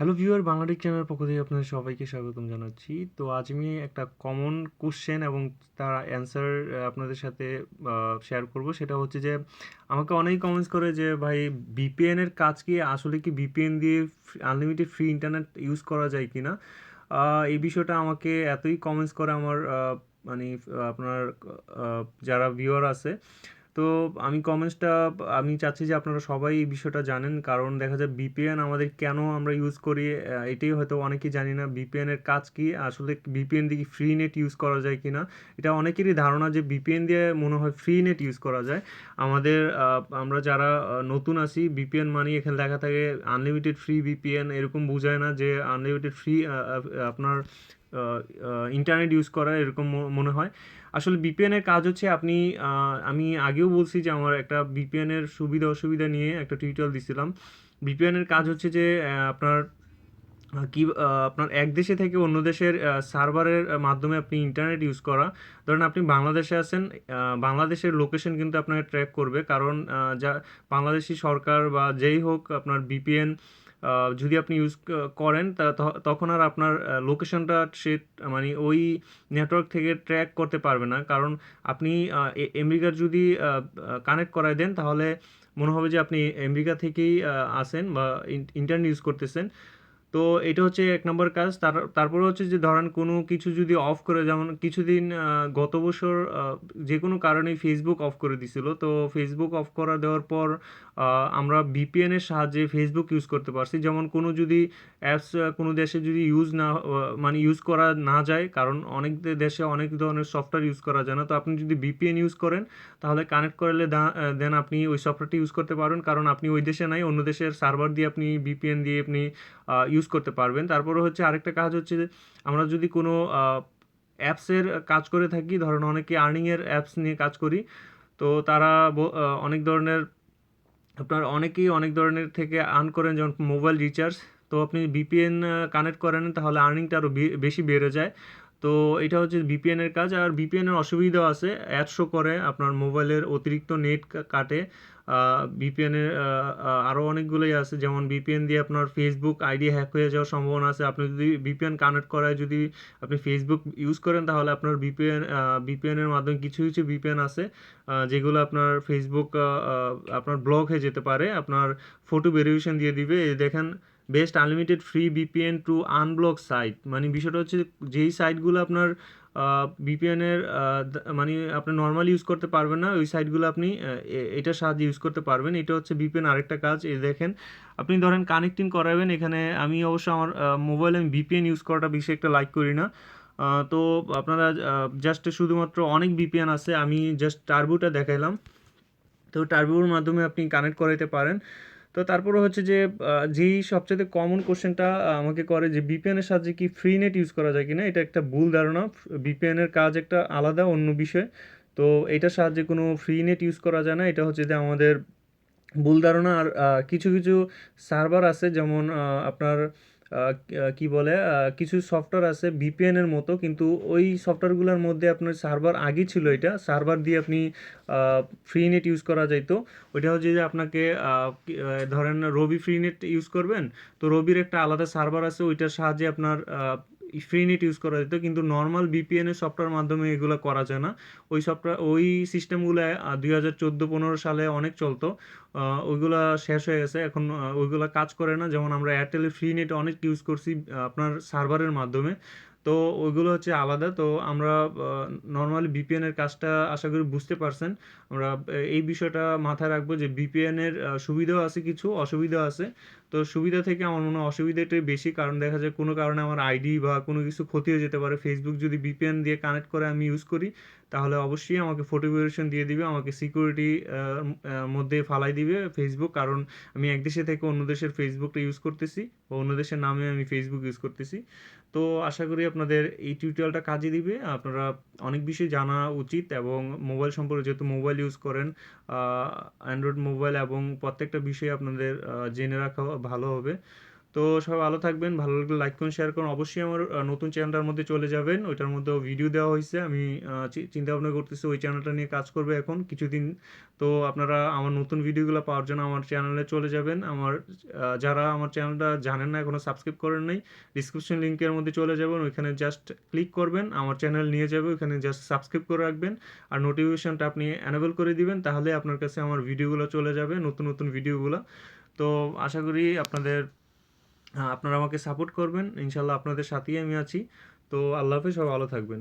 Hello viewer Bangladesh চ্যানেলের পক্ষ থেকে আপনাদের সবাইকে স্বাগতম জানাচ্ছি। তো আজ আমি একটা কমন কোশ্চেন এবং তার অ্যান্সার আপনাদের সাথে শেয়ার করব। সেটা হচ্ছে যে, আমাকে অনেক কমেন্টস করে যে, ভাই ভিপিএন এর কাজ কি? আসলে কি বিপিএন দিয়ে আনলিমিটেড ফ্রি ইন্টারনেট ইউজ করা যায় কি না? এই বিষয়টা আমাকে এতই কমেন্টস করে আমার মানে আপনার যারা ভিউয়ার আছে তো আমি কমেন্টসটা আমি চাচ্ছি যে আপনারা সবাই এই বিষয়টা জানেন। কারণ দেখা যায় বিপিএন আমাদের কেন আমরা ইউজ করি এটাই হয়তো অনেকেই জানি না। বিপিএনের কাজ কি? আসলে বিপিএন দিয়ে ফ্রি নেট ইউজ করা যায় কি না? এটা অনেকেরই ধারণা যে বিপিএন দিয়ে মনে হয় ফ্রি নেট ইউজ করা যায়। আমাদের আমরা যারা নতুন আছি বিপিএন মানি এখানে দেখা থাকে আনলিমিটেড ফ্রি বিপিএন এরকম বোঝায় না যে আনলিমিটেড ফ্রি আপনার ইন্টারনেট ইউজ করা এরকম মনে হয়। আসলে বিপিএনের কাজ হচ্ছে আপনি আমি আগেও বলছি যে আমার একটা বিপিএনের সুবিধা অসুবিধা নিয়ে একটা টিউটোরিয়াল দিছিলাম। বিপিএনের কাজ হচ্ছে যে আপনার কি আপনার এক দেশে থেকে অন্য দেশের সার্ভারের মাধ্যমে আপনি ইন্টারনেট ইউজ করা। ধরেন আপনি বাংলাদেশে আছেন বাংলাদেশের লোকেশন কিন্তু আপনাকে ট্র্যাক করবে। কারণ যা, বাংলাদেশি সরকার বা যেই হোক আপনার বিপিএন যদি আপনি ইউজ করেন, তা তখন আর আপনার লোকেশনটা সে মানে ওই নেটওয়ার্ক থেকে ট্র্যাক করতে পারবে না। কারণ আপনি আমেরিকার যদি কানেক্ট করায় দেন, তাহলে মনে হবে যে আপনি আমেরিকা থেকেই আসেন বা ইন্টারনেট ইউজ করতেছেন। তো এটা হচ্ছে এক নম্বর কাজ। তার, তারপরে হচ্ছে যে ধরেন কোনো কিছু যদি অফ করে, যেমন কিছুদিন গত বছর যে কোনো কারণে ফেসবুক অফ করে দিছিল। তো ফেসবুক অফ করা দেওয়ার পর আমরা ভিপিএনের সাহায্যে ফেসবুক ইউজ করতে পারছি। যেমন কোনো যদি অ্যাপস কোনো দেশে যদি ইউজ না মানে ইউজ করা না যায়, কারণ অনেক দেশে অনেক ধরনের সফটওয়্যার ইউজ করা যায় না। তো আপনি যদি ভিপিএন ইউজ করেন, তাহলে কানেক্ট করলে দেন আপনি ওই সফটওয়্যারটি ইউজ করতে পারেন কারণ আপনি ওই দেশে নাই, অন্য দেশের সার্ভার দিয়ে আপনি ভিপিএন দিয়ে আপনি ইউজ করতে পারবেন। তারপরে হচ্ছে আরেকটা কাজ হচ্ছে যে, আমরা যদি কোনো অ্যাপসের কাজ করে থাকি, ধরেন অনেকে আর্নিংয়ের অ্যাপস নিয়ে কাজ করি, তো তারা অনেক ধরনের, আপনার অনেকেই অনেক ধরনের থেকে আর্ন করেন, যেমন মোবাইল রিচার্জ তো আপনি বিপিএন কানেক্ট করেন, তাহলে আর্নিংটা আরও বেশি বেড়ে যায়। তো এটা হচ্ছে বিপিএনের কাজ, আর বিপিএনের অসুবিধাও আছে। অ্যাড শো করে, আপনার মোবাইলের অতিরিক্ত নেট কাটে। ভিপিএনের আরও অনেকগুলোই আছে। যেমন ভিপিএন দিয়ে আপনার ফেসবুক আইডি হ্যাক হয়ে যাওয়ার সম্ভাবনা আছে। আপনি যদি ভিপিএন কানেক্ট করায় যদি আপনি ফেসবুক ইউজ করেন, তাহলে আপনার ভিপিএন ভিপিএনের মাধ্যমে কিছু কিছু ভিপিএন আছে যেগুলো আপনার ফেসবুক আপনার ব্লক হয়ে যেতে পারে। আপনার ফটো ভেরিফিকেশন দিয়ে দিবে। দেখেন best unlimited free VPN to unblock site. মানে বিষয়টা হচ্ছে যেই সাইটগুলো আপনার বিপিএনের মানে আপনি নর্মাল ইউজ করতে পারবেন না, ওই সাইটগুলো আপনি এটার সাহায্যে ইউজ করতে পারবেন। এটা হচ্ছে ভিপিএন আরেকটা কাজ, এই দেখেন, আপনি ধরেন কানেক্টিং করাবেন, এখানে আমি অবশ্য আমার মোবাইলে আমি বিপিএন ইউজ করাটা বেশি একটা লাইক করি না। তো আপনারা জাস্ট শুধুমাত্র অনেক বিপিএন আছে, আমি জাস্ট টার্বোটা দেখাইলাম। তো টার্বোর মাধ্যমে আপনি কানেক্ট করাইতে পারেন। তো তারপরে হচ্ছে যে যেই সবচেয়ে কমন কোশ্চেনটা আমাকে করে যে বিপিএনের সাহায্যে কি ফ্রি নেট ইউজ করা যায় কিনা, এটা একটা ভুল ধারণা। বিপিএনের কাজ একটা আলাদা, অন্য বিষয়। তো এটার সাহায্যে কোনো ফ্রি নেট ইউজ করা যায় না। এটা হচ্ছে যে আমাদের ভুল ধারণা আর কিছু কিছু সার্ভার আছে যেমন আপনার কি বলে কিছু সফটওয়্যার আছে ভিপিএনের মতো, কিন্তু ওই সফটওয়্যারগুলোর মধ্যে আপনার সার্ভার আগে ছিল এটা। সার্ভার দিয়ে আপনি ফ্রি নেট ইউজ করা যাইতো। ওইটা হচ্ছে যে আপনাকে ধরেন রবি ফ্রি নেট ইউজ করবেন। তো রবির একটা আলাদা সার্ভার আছে, ওইটার সাহায্যে আপনার ফ্রি নেট ইউজ করা যেত, কিন্তু নর্মাল বিপিএনের সফটওয়্যার মাধ্যমে এগুলো করা যায় না। ওই সফটওয়্যার ওই সিস্টেমগুলো দুই হাজার চোদ্দ পনেরো সালে অনেক চলতো। ওইগুলা শেষ হয়ে গেছে। এখন ওইগুলো কাজ করে না। যেমন আমরা এয়ারটেলে ফ্রি নেট অনেক ইউজ করছি আপনার সার্ভারের মাধ্যমে। তো ওইগুলো হচ্ছে আলাদা। তো আমরা নর্মালি বিপিএনের কাজটা আশা করি বুঝতে পারছেন। আমরা এই বিষয়টা মাথায় রাখব যে বিপিএনের সুবিধাও আছে কিছু, অসুবিধাও আছে। তো সুবিধা থেকে আমার মনে হয় অসুবিধাটাই বেশি, কারণ দেখা যায় কোনো কারণে আমার আইডি বা কোনো কিছু ক্ষতি হয়ে যেতে পারে। ফেসবুক যদি বিপিএন দিয়ে কানেক্ট করে আমি ইউজ করি, তাহলে অবশ্যই আমাকে ফটো দিয়ে দিবে, আমাকে সিকিউরিটি মধ্যে ফালাই দিবে ফেসবুক কারণ আমি এক দেশে থেকে অন্য দেশের ফেসবুকটা ইউজ করতেছি, বা অন্য দেশের নামে আমি ফেসবুক ইউজ করতেছি। তো আশা করি আপনাদের এই টিউটোরিয়ালটা কাজে দিবে। আপনারা অনেক বিষয় জানা উচিত এবং মোবাইল সম্পর্কে যেহেতু মোবাইল ইউজ করেন অ্যান্ড্রয়েড মোবাইল এবং প্রত্যেকটা বিষয়ে আপনাদের জেনে রাখা ভালো হবে। তো সবাই ভালো থাকবেন, ভালো লাগলে লাইক করুন শেয়ার করুন। অবশ্যই আমার নতুন চ্যানেলটার মধ্যে চলে যাবেন। ওইটার মধ্যেও ভিডিও দেওয়া হয়েছে। আমি চিন্তা ভাবনা করতেছি ওই চ্যানেলটা নিয়ে কাজ করবে এখন কিছুদিন। তো আপনারা আমার নতুন ভিডিওগুলো পাওয়ার জন্য আমার চ্যানেলে চলে যাবেন। আমার যারা আমার চ্যানেলটা জানেন না এখনও সাবস্ক্রাইব করেন নাই ডিসক্রিপশন লিঙ্কের মধ্যে চলে যাবেন। ওইখানে জাস্ট ক্লিক করবেন, আমার চ্যানেল নিয়ে যাবে। ওইখানে জাস্ট সাবস্ক্রাইব করে রাখবেন। আর নোটিফিকেশনটা আপনি অ্যানেবল করে দিবেন, তাহলে আপনার কাছে আমার ভিডিওগুলো চলে যাবে, নতুন নতুন ভিডিওগুলো তো আশা করি আপনাদের আপনারা আমাকে সাপোর্ট করবেন। ইনশাল্লাহ আপনাদের সাথেই আমি আছি। তো আল্লাহ হাফেজ, সবাই ভালো থাকবেন।